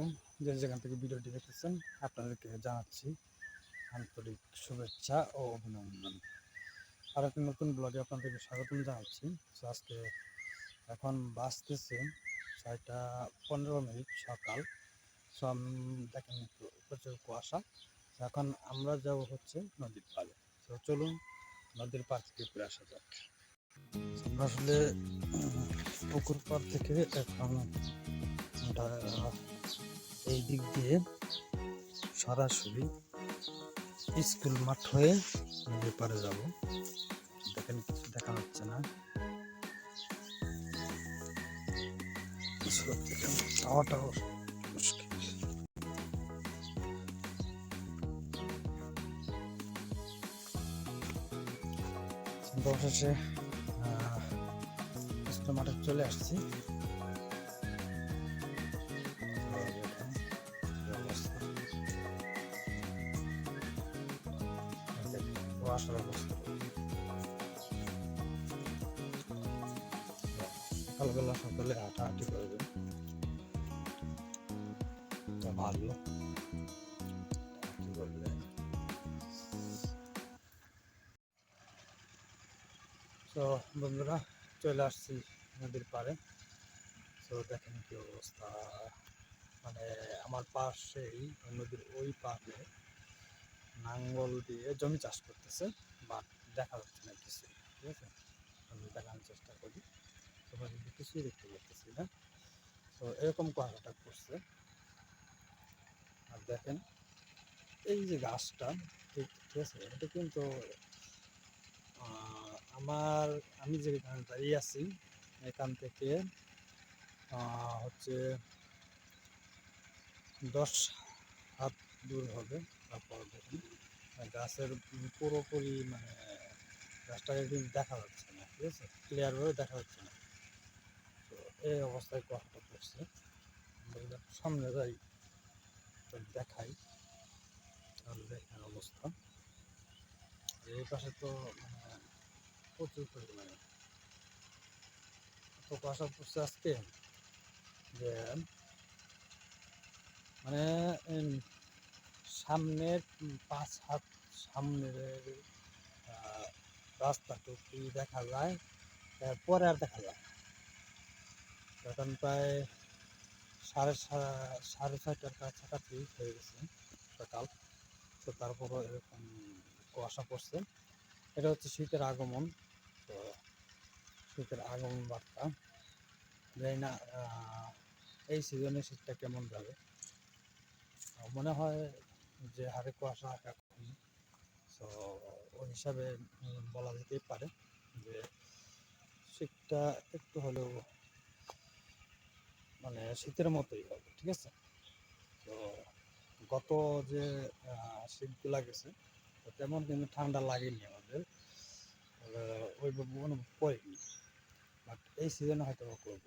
আলাইকুম যে যেখান থেকে ভিডিওটি দেখেছেন, আপনাদেরকে জানাচ্ছি আন্তরিক শুভেচ্ছা ও অভিনন্দন। আর একটি নতুন ব্লগে আপনাদেরকে স্বাগতম জানাচ্ছি। আজকে এখন বাঁচতেছে ছয়টা পনেরো মিনিট সকাল। সো দেখেন প্রচুর কুয়াশা। এখন আমরা যাব হচ্ছে নদীর পাড়ে। তো চলুন নদীর পাড় থেকে ঘুরে আসা যাক। আসলে পুকুর পাড় থেকে এখন এই দিক দিয়ে সরাসরি স্কুল মাঠ হয়ে নদীর পাড়ে যাব। দেখেন কিছু দেখা যাচ্ছে না। এখানে অবশেষে মাঠে চলে আসছি। কুয়াশার অবস্থা ভালো তো বন্ধুরা, চলে আসছি নদীর পাড়ে। তো দেখেন কি অবস্থা। মানে আমার পাশেই, নদীর ওই পাড়ে নাঙ্গল দিয়ে জমি চাষ করতেছে বাট দেখা যাচ্ছে না কিছু, ঠিক আছে? আমি দেখানোর চেষ্টা করি। তোমরা কিন্তু কিছুই দেখতে পাচ্ছি না। তো এরকম কুয়াশাটা করছে। আর দেখেন, এই যে গাছটা, ঠিক আছে? এটা কিন্তু আমার, আমি যেখানে দাঁড়িয়ে আছি, এখান থেকে হচ্ছে দশ হাত দূর হবে, তারপর গাছের পুরোপুরি মানে গাছটাকে কিন্তু দেখা যাচ্ছে না, ঠিক আছে? ক্লিয়ারভাবে দেখা যাচ্ছে না। তো এই অবস্থায় কুয়াশাটা পড়ছে সামনে যাই দেখাই। তাহলে দেখেন অবস্থা। এই পাশে তো মানে প্রচুর পরিমাণে। তো কুয়াশা পড়ছে আজকে যে মানে সামনের পাঁচ হাত সামনের রাস্তাটুকু দেখা যায় পরে আর দেখা যায়। এখন প্রায় সাড়ে সাড়ে ছয়টার কাছাকাছি হয়ে গেছে সকাল, তো তারপরও এরকম কুয়াশা পড়ছে। এটা হচ্ছে শীতের আগমন, তো শীতের আগমন বার্তা জানি না এই সিজনে শীতটা কেমন যাবে। মনে হয় যে হারে কুয়াশা তো ওই হিসাবে বলা যেতেই পারে যে শীতটা একটু হলেও মানে শীতের মতোই হবে, ঠিক আছে? তো গত যে শীতগুলো গেছে তেমন কিন্তু ঠান্ডা লাগেনি আমাদের। ওইভাবে অনুভব করিনি। বাট এই সিজনে হয়তো করব।